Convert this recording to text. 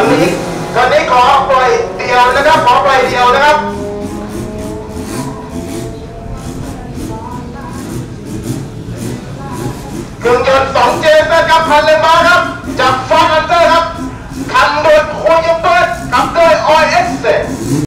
อนนี้ตอนนี้ขอปล่อยเดียวนะครับ ขอปล่อยเดียวนะครับเครื่องยนต์สองเจนนะครับพันเลนมาครับ